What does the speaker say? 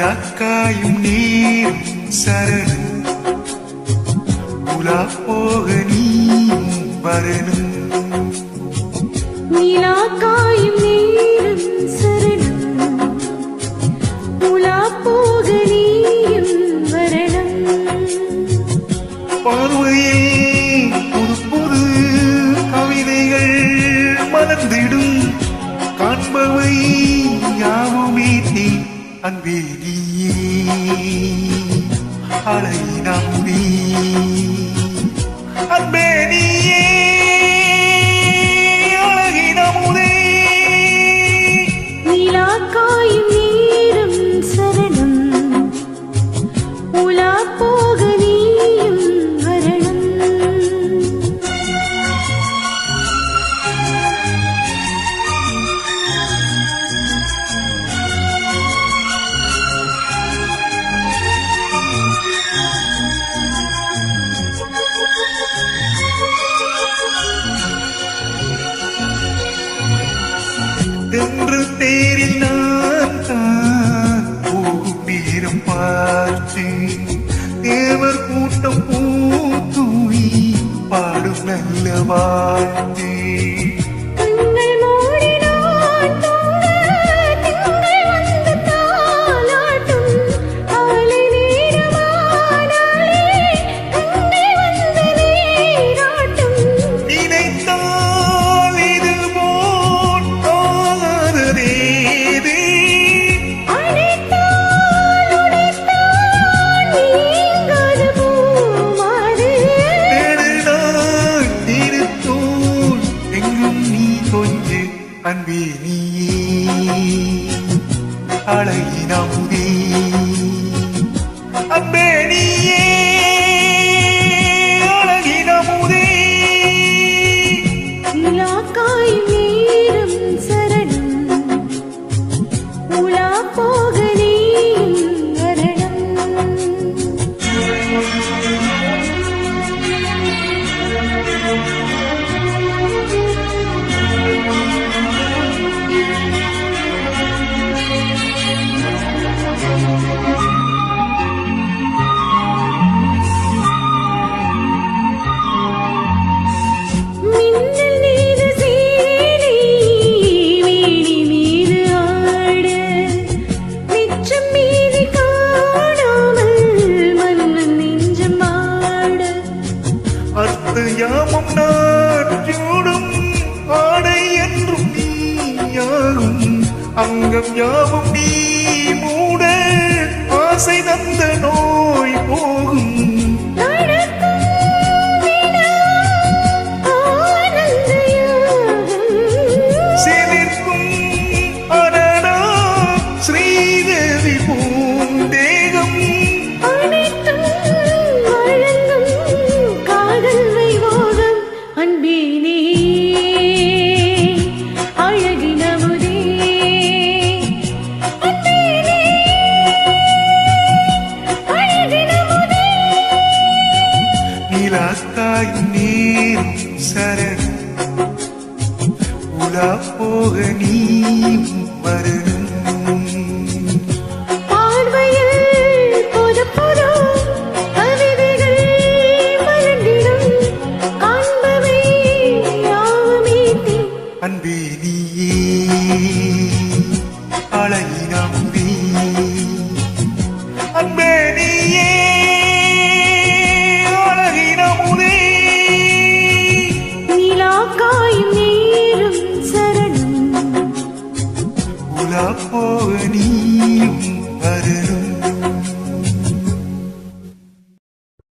விளக்காயும் நீர் சரணம். உலா போக நீ வரணும். நிலாக்கா அன்பே நீயே அலை நம்பி. அன்பே நீரும் சரணம். உலா போ Bhakti. அழகினாம் ஒரு யாமம் நாற்றோடும் ஆடை என்றும் நீ யாகும் அங்கம் யாவும் நீ ಶಾಸ್ತಾಯ ನೀರು ಸರಣ உலா போக நீ அன்பே நீ Kalifornia.